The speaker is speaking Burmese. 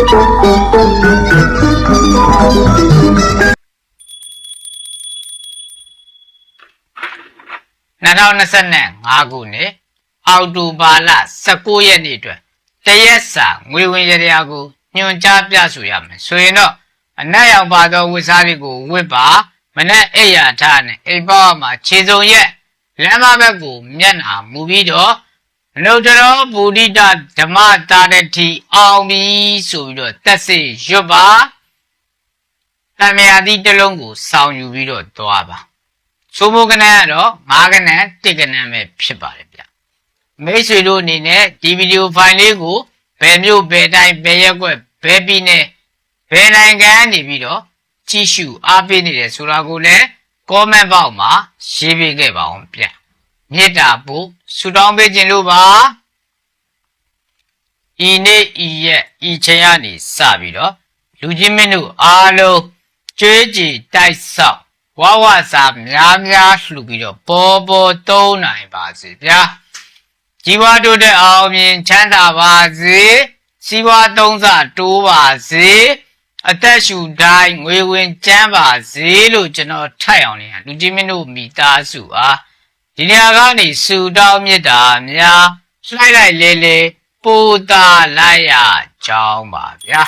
2025ခုနှစ်အောက်တိုဘာလ19ရက်နေ့အတွက်တရက်စာငွေဝင်ရတရားကိုညွှန်ကြားပြဆိုရမယ်ဆိုရင်တော့အနက်ရောက်ပါသောဝိစားတွေကိုဝစ်ပါမနဲ့အိယာထားနဲ့အိပ်ပေါ့မှာခြေစုံရက်လမ်းမဘက်ကိုမျက်နှာမူပြီးတော့ အနုတ္တရောဘူဒိတဓမ္မတာရတိအောင်ပြီဆိုပြီးတော့တက်စေရွတ်ပါတမယာတိတစ်လုံးကိုစောင်းယူပြီးတော့သွားပါဆိုမိုကနန်းကတော့9ကနန်း1ကနန်းပဲဖြစ်ပါတယ်ဗျမိတ်ဆွေတို့အနေနဲ့ဒီဗီဒီယိုဖိုင်လေးကိုဘယ်မျိုးဘယ်တိုင်းဘယ်ရက်ကွက်ဘယ်ပြည်နယ်ဘယ်နိုင်ငံနေပြီးတော့ကြည့်ရှုအားပေးနေတယ်ဆိုတာကိုလည်း comment box မှာရေးပေးခဲ့ပါအောင်ဗျ မေတ္တာပို့ဆုတောင်းပေးခြင်းလို့ပါဤနေ့ဤရက်ဤချိန်ကနေစပြီးတော့လူချင်းမင်းတို့အားလုံးကြွေးကြည်တိုက်ဆောက်ဝဝစာများများလှူပြီးတော့ပေါ်ပေါ်သုံးနိုင်ပါစေဗျာជីវတိုးတဲ့အောင်မြင်ချမ်းသာပါစေစီးပွားသုံးစတိုးပါစေအသက်ရှူတိုင်းငွေဝင်ကျန်းပါစေလို့ကျွန်တော်ထိုက်အောင်နေလူကြီးမင်းတို့မိသားစုအား ဒီနေရာကနေစူတောင်းမြတ်တာများလှိုက်လိုက်လေလေပို့တာလိုက်ရကြောင်းပါဗျာ